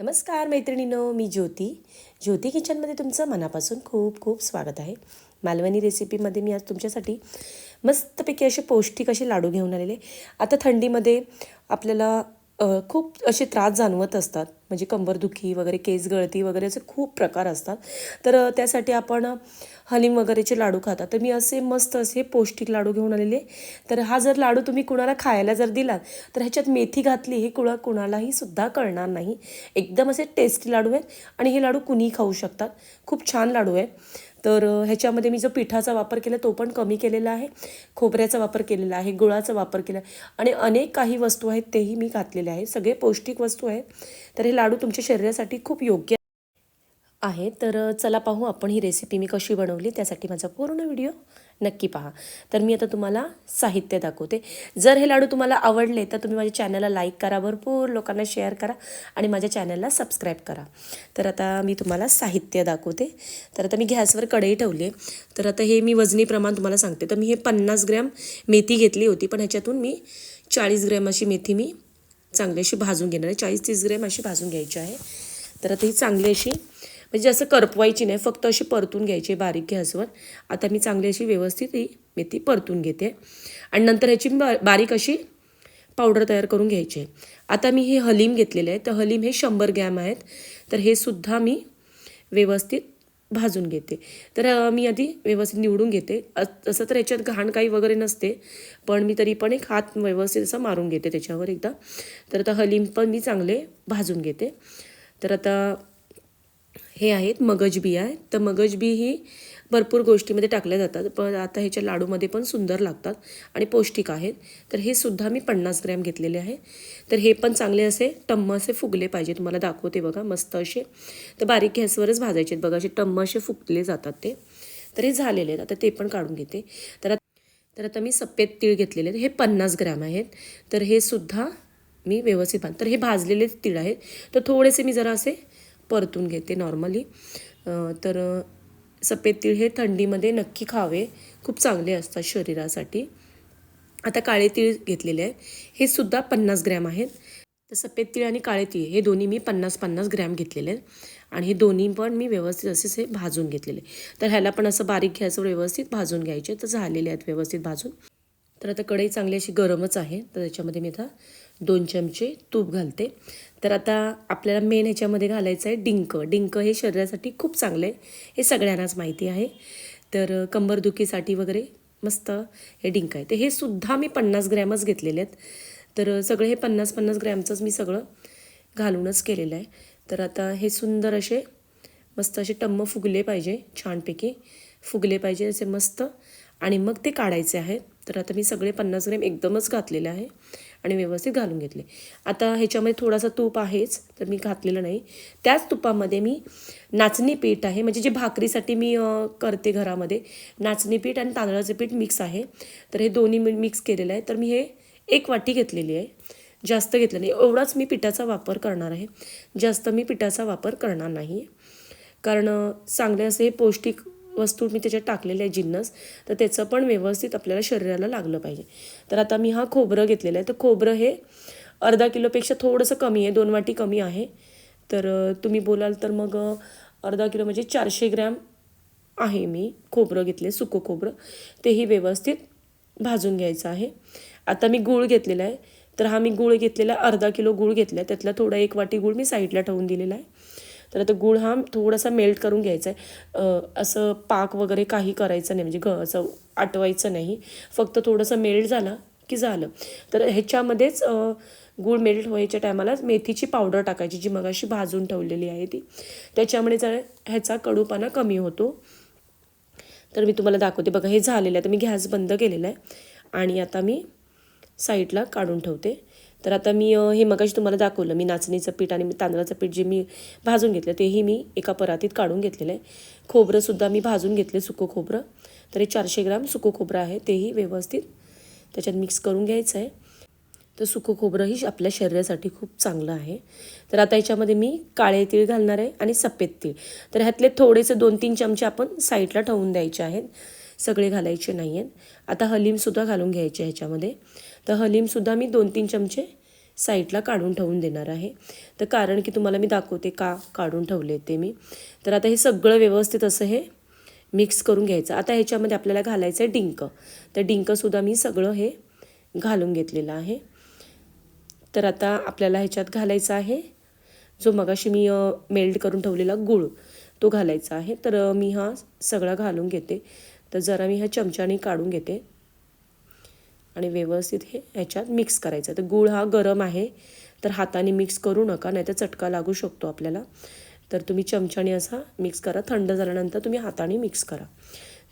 नमस्कार मैत्रिणीनो मी ज्योती. ज्योती किचनमध्ये तुमचं मनापासून खूप खूप स्वागत आहे. मालवणी रेसिपीमध्ये मी आज तुमच्यासाठी मस्तपैकी असे पौष्टिक असे लाडू घेऊन आलेले. आता थंडीमध्ये आपल्याला खूप असे त्रास जाणवत असतात. म्हणजे कंबरदुखी वगैरे केस गळती वगैरे असे खूप प्रकार असतात. तर त्यासाठी आपण हलीम वगैरेचे लाडू खातात तर मी असे मस्त असे पौष्टिक लाडू घेऊन आलेले. तर हा जर लाडू तुम्ही कुणाला खायला जर दिलात तर ह्याच्यात मेथी घातली हे कुणा कुणालाही सुद्धा कळणार नाही. एकदम असे टेस्टी लाडू आहेत. आणि हे लाडू कुणीही खाऊ शकतात. खूप छान लाडू आहे. तर ह्याच्यामध्ये मी जो पिठाचा वापर केला तो पण कमी केलेला आहे. खोबऱ्याचा वापर केलेला आहे गुळाचा वापर केला आणि अनेक काही वस्तू आहेत तेही मी घातलेले आहे सगळे पौष्टिक वस्तू आहेत. तर हे लाडू तुमच्या शरीरासाठी खूप योग्य आहे तर चला पाहू आपण ही रेसिपी मी कशी बनवली. त्यासाठी माझा पूर्ण व्हिडिओ नक्की पहा. तर मी आता तुम्हाला साहित्य दाखवते. जर हे लाडू तुम्हाला आवडले तर तुम्ही माझ्या चॅनलला लाईक करा भरपूर लोकांना शेअर करा आणि माझ्या चॅनलला सबस्क्राईब करा. तर आता मी तुम्हाला साहित्य दाखवते. तर आता मी गॅसवर कढई ठेवली आहे. तर आता हे मी वजनी प्रमाण तुम्हाला सांगते. तर मी हे पन्नास ग्रॅम मेथी घेतली होती पण ह्याच्यातून मी चाळीस ग्रॅम अशी मेथी मी चांगली अशी भाजून घेणार आहे. चाळीस तीस ग्रॅम अशी भाजून घ्यायची आहे. तर आता ही चांगली अशी म्हणजे असं करपवायची नाही फक्त अशी परतून घ्यायची बारीक गॅसवर. आता मी चांगली अशी व्यवस्थित ही मेथी परतून घेते. आणि नंतर ह्याची बारीक अशी पावडर तयार करून घ्यायची. आहे आता मी हे हलीम घेतलेले आहे. तर हलीम हे शंभर ग्रॅम आहेत. तर हे सुद्धा मी व्यवस्थित भाजून घेते. तर मी आधी व्यवस्थित निवडून घेते. तसं तर याच्यात घाण काही वगैरे नसते पण मी तरी पण एक हात व्यवस्थित असं मारून घेते त्याच्यावर एकदा. तर आता हलीम पण मी चांगले भाजून घेते. तर आता हे आहेत मगजबी आहे. तर मगजबी ही भरपूर गोष्टीमध्ये टाकल्या जातात. पण आता ह्याच्या लाडूमध्ये पण सुंदर लागतात आणि पौष्टिक आहेत. तर हे सुद्धा मी पन्नास ग्रॅम घेतलेले आहे. तर हे पण चांगले असे टम्म असे फुगले पाहिजे तुम्हाला दाखवते बघा मस्त असे. तर बारीक गॅसवरच भाजायचे आहेत बघा असे टम्म असे फुगले जातात ते. तर हे झालेले आहेत. आता ते पण काढून घेते. तर तर आता मी सफेद तीळ घेतलेले आहेत. हे पन्नास ग्रॅम आहेत. तर हे सुद्धा मी व्यवस्थित बांध तर हे भाजलेले तीळ आहेत. तर थोडेसे मी जरा असे परतून घेते नॉर्मली तर सफेद तीळ हे थंडीमध्ये नक्की खावे. खूप चांगले असतात शरीरासाठी. आता काळे तीळ घेतलेले आहे हे सुद्धा पन्नास ग्रॅम आहेत. तर सफेद तीळ आणि काळे तीळ हे दोन्ही मी पन्नास पन्नास ग्रॅम घेतलेले आहेत. आणि हे दोन्ही पण मी व्यवस्थित असेच हे भाजून घेतलेले तर ह्याला पण असं बारीक घ्यायचं व्यवस्थित भाजून घ्यायचे. तर झालेले आहेत व्यवस्थित भाजून. तर आता कढई चांगली अशी गरमच आहे. तर त्याच्यामध्ये मी आता दोन चमचे तूप घालते. तर आता आपल्याला मेन ह्याच्यामध्ये घालायचं आहे डिंक. डिंक हे शरीरासाठी खूप चांगलं आहे. हे सगळ्यांनाच माहिती आहे. तर कंबरदुखीसाठी वगैरे मस्त हे डिंक आहे. तर हे सुद्धा मी पन्नास ग्रॅमच घेतलेले आहेत. तर सगळे हे पन्नास पन्नास ग्रॅमचंच मी सगळं घालूनच केलेलं आहे. तर आता हे सुंदर असे मस्त असे टम्म फुगले पाहिजे छानपैकी. फुगले पाहिजे असे मस्त. आणि मग ते काढायचे आहेत. तर आता मी सगळे पन्नास ग्रॅम एकदमच घातलेले आहे. आणि व्यवस्थित घालून घेतले. आता ह्याच्यामध्ये थोडासा तूप आहेच तर मी घातलेलं नाही. त्याच तुपामध्ये मी नाचणी पीठ आहे म्हणजे जे भाकरीसाठी मी करते घरामध्ये नाचणी पीठ आणि तांदळाचं पीठ मिक्स आहे. तर हे दोन्ही मी मिक्स केलेलं आहे. तर मी हे एक वाटी घेतलेली आहे. जास्त घेतलं नाही. एवढाच मी पिठाचा वापर करणार आहे. जास्त मी पिठाचा वापर करणार नाही. कारण चांगले असे हे पौष्टिक वस्तू मी त्याच्यात टाकलेले आहे जिन्नस तर त्याचं पण व्यवस्थित आपल्याला शरीराला लागलं पाहिजे. तर आता मी हा खोबरं घेतलेलं आहे. तर खोबरं हे अर्धा किलोपेक्षा थोडंसं कमी आहे दोन वाटी कमी आहे. तर तुम्ही बोलाल तर मग अर्धा किलो म्हणजे चारशे ग्रॅम आहे मी खोबरं घेतले सुकं खोबरं. तेही व्यवस्थित भाजून घ्यायचं आहे. आता मी गूळ घेतलेला आहे. तर हा मी गूळ घेतलेला अर्धा किलो गूळ घेतला आहे. त्यातला थोडा एक वाटी गूळ मी साईडला ठेवून दिलेला आहे. तर आता गूळ हा थोडासा मेल्ट करून घ्यायचा आहे असं पाक वगैरे काही करायचं नाही म्हणजे घ असं आटवायचं नाही. फक्त थोडंसं मेल्ट झाला की झालं. तर ह्याच्यामध्येच गूळ मेल्ट व्हायच्या टायमाला मेथीची पावडर टाकायची जी मगाशी भाजून ठेवलेली आहे ती. त्याच्यामुळे जर ह्याचा कडूपणा कमी होतो. तर मी तुम्हाला दाखवते. बघा हे झालेलं आहे. तर मी गॅस बंद केलेला आहे. आणि आता मी साईडला काढून ठेवते. तर आता मी हे मगाशी तुम्हाला दाखवलं मी नाचणीचं पीठ आणि मी तांदळाचं पीठ जे मी भाजून घेतलं तेही मी एका परातीत काढून घेतलेलं आहे. खोबरंसुद्धा मी भाजून घेतले सुकं खोबरं. तर हे चारशे ग्राम सुकं खोबरं आहे तेही व्यवस्थित त्याच्यात मिक्स करून घ्यायचं आहे. तर सुकं खोबरंही आपल्या शरीरासाठी खूप चांगलं आहे. तर आता याच्यामध्ये मी काळे तीळ घालणार आहे आणि सफेद तीळ. तर ह्यातले थोडेसे दोन तीन चमचे आपण साईडला ठेवून द्यायचे आहेत. सगळे घालायचे नाही आहेत आता हलीमसुद्धा घालून घ्यायचे ह्याच्यामध्ये. तर हलीमसुद्धा मी दोन तीन चमचे साईडला काढून ठेवून देणार आहे. तर कारण की तुम्हाला मी दाखवते का काढून ठेवले ते मी. तर आता हे सगळं व्यवस्थित असं हे मिक्स करून घ्यायचं. आता ह्याच्यामध्ये आपल्याला घालायचं आहे डिंक. तर डिंकसुद्धा मी सगळं हे घालून घेतलेलं आहे. तर आता आपल्याला ह्याच्यात घालायचं आहे. जो मगाशी मी मेल्ट करून ठेवलेला गूळ तो घालायचा आहे. तर मी हा सगळा घालून घेते. तर जरा मी ह्या चमच्याने काढून घेते. आणि व्यवस्थित हे ह्याच्यात मिक्स करायचं. तर गूळ हा गरम आहे तर हाताने मिक्स करू नका नाहीतर चटका लागू शकतो आपल्याला. तर तुम्ही चमच्याने असा मिक्स करा. थंड झाल्यानंतर तुम्ही हाताने मिक्स करा.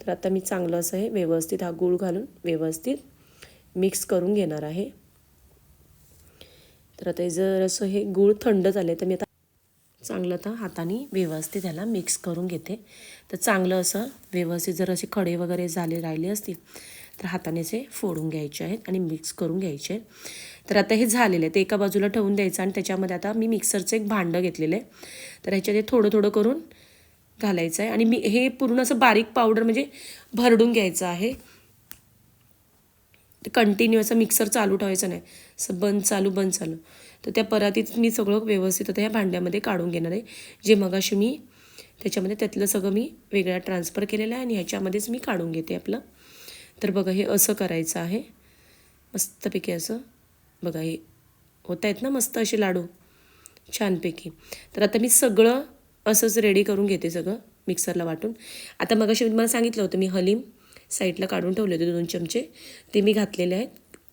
तर आता मी चांगलं असं हे व्यवस्थित हा गूळ घालून व्यवस्थित मिक्स करून घेणार आहे. तर आता जर असं हे गूळ थंड झाले तर मी आता चांगलं तर हाताने व्यवस्थित ह्याला मिक्स करून घेते. तर चांगलं असं व्यवस्थित जर असे खडे वगैरे झाले राहिले असतील तर हाताने असे फोडून घ्यायचे आहेत आणि मिक्स करून घ्यायचे आहेत. तर आता हे झालेलं आहे. ते एका बाजूला ठेवून द्यायचं आणि त्याच्यामध्ये आता मी मिक्सरचं एक भांडं घेतलेलं आहे. तर ह्याच्यात हे थोडं थोडं करून घालायचं आहे. आणि मी हे पूर्ण असं बारीक पावडर म्हणजे भरडून घ्यायचं आहे. ते कंटिन्यू असं मिक्सर चालू ठेवायचं नाही. असं बंद चालू बंद चालू. तर त्या परातीत मी सगळं व्यवस्थित आता ह्या भांड्यामध्ये काढून घेणार आहे. जे मगाशी मी त्याच्यामध्ये त्यातलं सगळं मी वेगळ्या ट्रान्सफर केलेलं आहे आणि ह्याच्यामध्येच मी काढून घेते आपलं. तर बघा हे असं करायचं आहे. मस्तपैकी असं. बघा हे होत आहेत ना मस्त असे लाडू? छानपैकी. तर आता मी सगळं असंच रेडी करून घेते सगळं मिक्सरला वाटून. आता मगाशी मी तुम्हाला सांगितलं होतं मी हलीम साईडला काढून ठेवले होते दोन चमचे. ते मी घातलेले आहेत.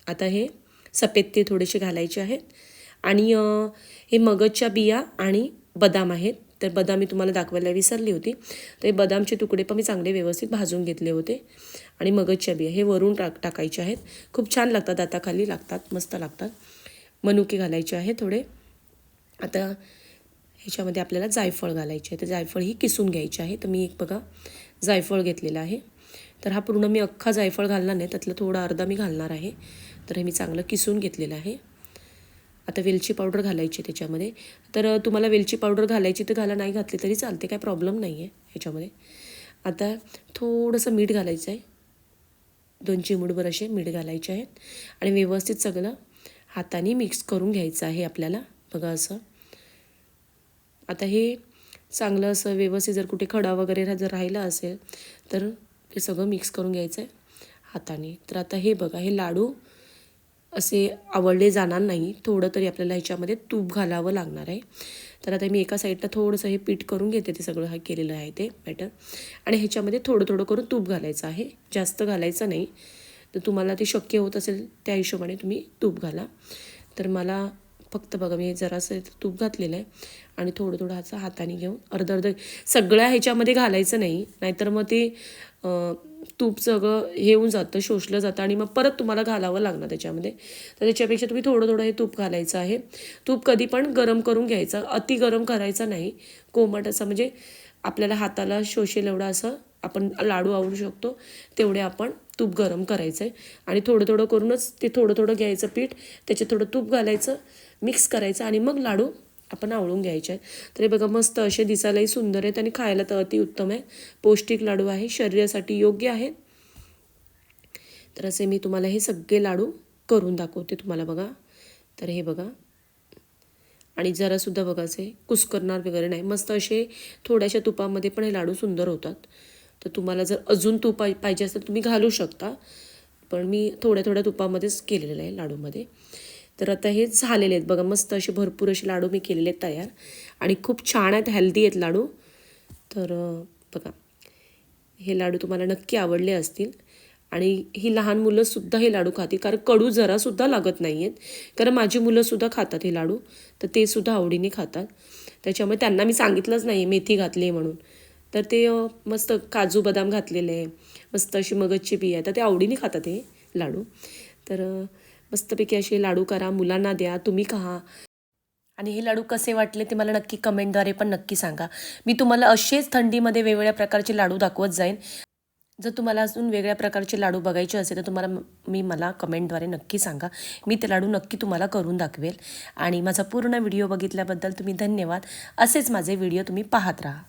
आता हे सफेद ते थोडेसे घालायचे आहेत. आणि हे मगजच्या बिया आणि बदाम आहेत. तर बदाम मी तुम्हाला दाखवायला विसरली होती. तर हे बदामचे तुकडे पण मी चांगले व्यवस्थित भाजून घेतले होते. आणि मगजच्या बिया हे वरून टाक टाकायचे आहेत. खूप छान लागतात दाताखाली लागतात मस्त लागतात. मनुके घालायचे आहे थोडे. आता ह्याच्यामध्ये आपल्याला जायफळ घालायचे आहे. तर जायफळ ही किसून घ्यायची आहे. तर मी एक बघा जायफळ घेतलेला आहे. तर हा पूर्ण मी अख्खा जायफळ घालणार नाही. त्यातलं थोडं अर्धा मी घालणार आहे. तर हे मी चांगलं किसून घेतलेलं आहे. आता वेलची पावडर घालायची आहे त्याच्यामध्ये. तर तुम्हाला वेलची पावडर घालायची तर घाला नाही घातली तरी चालते काय प्रॉब्लेम नाही आहे ह्याच्यामध्ये. आता थोडंसं मीठ घालायचं आहे. दोन चिमूटभर असे मीठ घालायचे आहेत. आणि व्यवस्थित सगळं हाताने मिक्स करून घ्यायचं आहे आपल्याला. बघा असं. आता हे चांगलं असं व्यवस्थित जर कुठे खडा वगैरे जर राहिला असेल तर ते सगळं मिक्स करून घ्यायचं आहे हाताने. तर आता हे बघा हे लाडू असे आवडले जाणार नाही. थोडं तरी आपल्याला ह्याच्यामध्ये तूप घालावं लागणार आहे. तर आता मी एका साईडला थोडंसं हे पीठ करून घेते. ते सगळं हा केलेलं आहे ते बॅटर आणि ह्याच्यामध्ये थोडं थोडं करून तूप घालायचं आहे. जास्त घालायचं नाही. तर तुम्हाला ते शक्य होत असेल त्या हिशोबाने तुम्ही तूप घाला. तर मला फक्त बघा मी जरासं तूप घातलेलं आहे आणि थोडं थोडं असं हाताने घेऊन अर्ध अर्ध सगळ्या ह्याच्यामध्ये घालायचं नाही नाहीतर मग ते तूप सगळं हे होऊन जातं शोषलं जातं आणि मग परत तुम्हाला घालावं लागणार त्याच्यामध्ये. तर त्याच्यापेक्षा तुम्ही थोडं थोडं हे तूप घालायचं आहे. तूप कधी पण गरम करून घ्यायचं अति गरम करायचं नाही. कोमट असं म्हणजे आपल्याला हाताला शोषेल एवढं असं आपण लाडू आवडू शकतो तेवढे आपण तूप गरम करायचं आहे आणि थोडं थोडं करूनच ते थोडं थोडं घ्यायचं पीठ त्याच्यात थोडं तूप घालायचं मिक्स करायचं आणि मग लाडू आपण आवळून घ्यायचे आहेत. तर हे बघा मस्त असे दिसायलाही सुंदर आहेत आणि खायला तर अतिउत्तम आहे. पौष्टिक लाडू आहे शरीरासाठी योग्य आहेत तर असे मी तुम्हाला हे सगळे लाडू करून दाखवते तुम्हाला बघा. तर हे बघा. आणि जरासुद्धा बघा असे कुस्करणार वगैरे नाही. मस्त असे थोड्याशा तुपामध्ये पण हे लाडू सुंदर होतात. तर तुम्हाला जर अजून तूप पाहिजे असेल तुम्ही घालू शकता. पण मी थोड्या थोड्या तुपामध्येच केलेलं आहे लाडूमध्ये. तर आता हे झालेले आहेत. बघा मस्त असे भरपूर असे लाडू मी केलेले आहेत तयार. आणि खूप छान आहेत हेल्दी आहेत लाडू. तर बघा हे लाडू तुम्हाला नक्की आवडले असतील. आणि ही लहान मुलंसुद्धा हे लाडू खातील. कारण कडू जरासुद्धा लागत नाही आहेत. कारण माझी मुलंसुद्धा खातात हे लाडू. तर ते सुद्धा आवडीने खातात. त्याच्यामुळे त्यांना मी सांगितलंच नाही मेथी घातली आहे म्हणून. तर ते मस्त काजू बदाम घातलेले मस्त अशी मगजची बी आहे तर ते आवडीने खातात हे लाडू. तर मस्तपैकी असे लाडू करा मुलांना द्या तुम्ही खा. आणि हे लाडू कसे वाटले ते मला नक्की कमेंटद्वारे पण नक्की सांगा. मी तुम्हाला असेच थंडीमध्ये वेगवेगळ्या प्रकारचे लाडू दाखवत जाईन. जर तुम्हाला अजून वेगळ्या प्रकारचे लाडू बघायचे असेल तर तुम्हाला मी मला कमेंटद्वारे नक्की सांगा. मी ते लाडू नक्की तुम्हाला करून दाखवेल. आणि माझा पूर्ण व्हिडिओ बघितल्याबद्दल तुम्ही धन्यवाद. असेच माझे व्हिडिओ तुम्ही पाहत राहा.